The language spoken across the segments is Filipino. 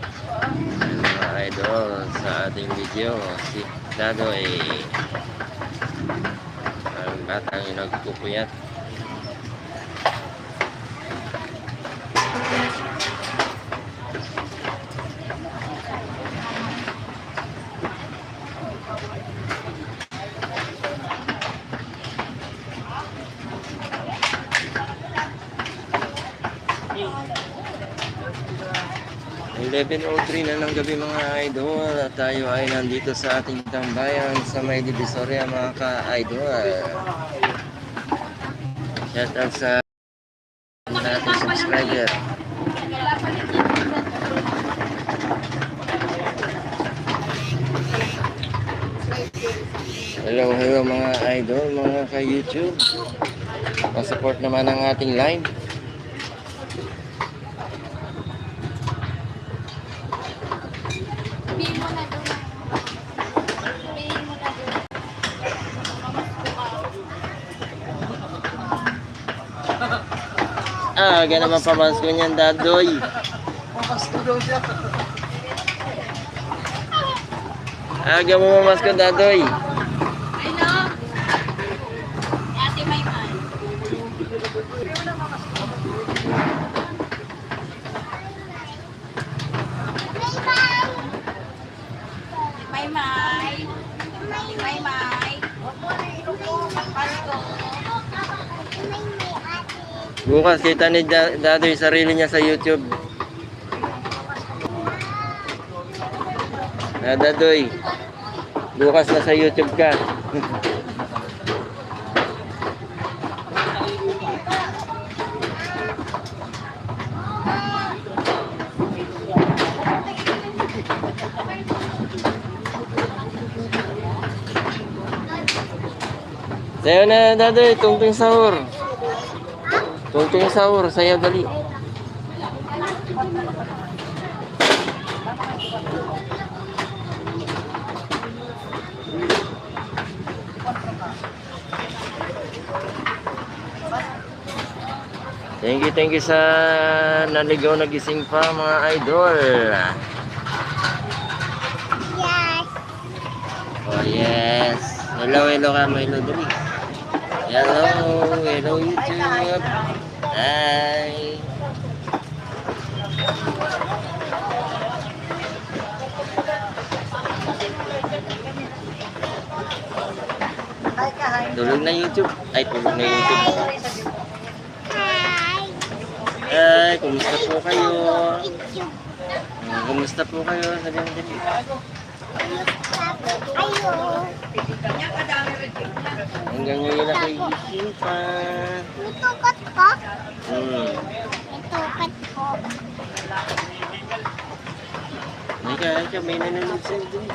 Mga idol sa ating video si Dado ay ang batang nagpupuyat Eleven o na ng gabi mga idol at tayo ay nandito sa ating tambayan sa may Divisoria mga ka-idol. Shout out sa nating subscriber. Hello, hello mga idol, mga ka-YouTube. Pa-support naman ang ating live. Sabihin mo na doon. Sabihin mo na doon. Ah, gana naman pamasko niyan, dadoy. Aga mo mamasko, dadoy. Ano? Ate Mayman. Maymay. Maymay. Pasko. Bukas kita ni Da- dadoy sarili niya sa YouTube. Ah, dadoy. Bukas na sa YouTube ka. Sayo na, dadoy. Tungting sahur. Tungting sahur. Sayo dali. Thank you, thank you sa naligaw na gising pa mga idol. Yes. Oh yes. Hello, hello ka, dali. Hello, hello YouTube. Hi. Tulog na YouTube. Ay, tulog na YouTube. Hi. Ay, kumusta po kayo? Kumusta po kayo? Sabi mo dali. Ayo. Hanggang ngayon ako igising pa. Natukot ko. Hmm. Natukot ko. May ka, ka, may nanonood sa'yo dun.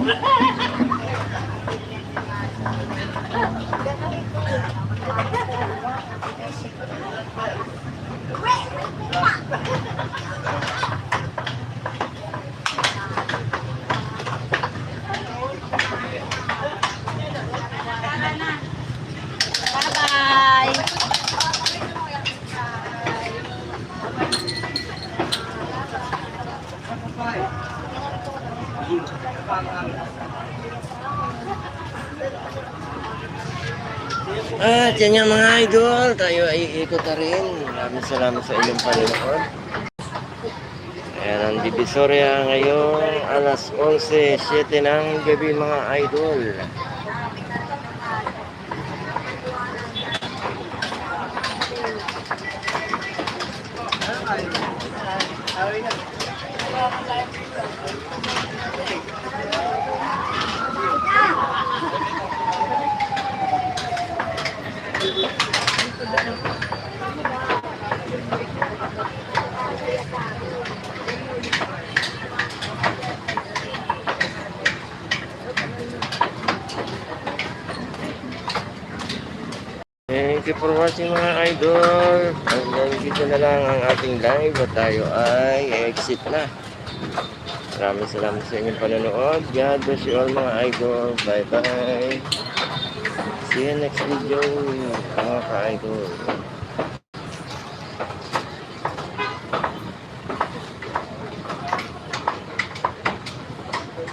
Bye-bye. At yan yung mga idol. Tayo ay ikot na rin. Maraming salamat sa inyong panonood. Ayan ang Divisoria ngayon alas 11.07 ng gabi mga idol. Thank you for watching mga idol. Hanggang dito na lang ang ating live at tayo ay exit na. Maraming salamat sa inyong panonood. God bless you all mga idol. Bye bye. See you next video mga ka-idol.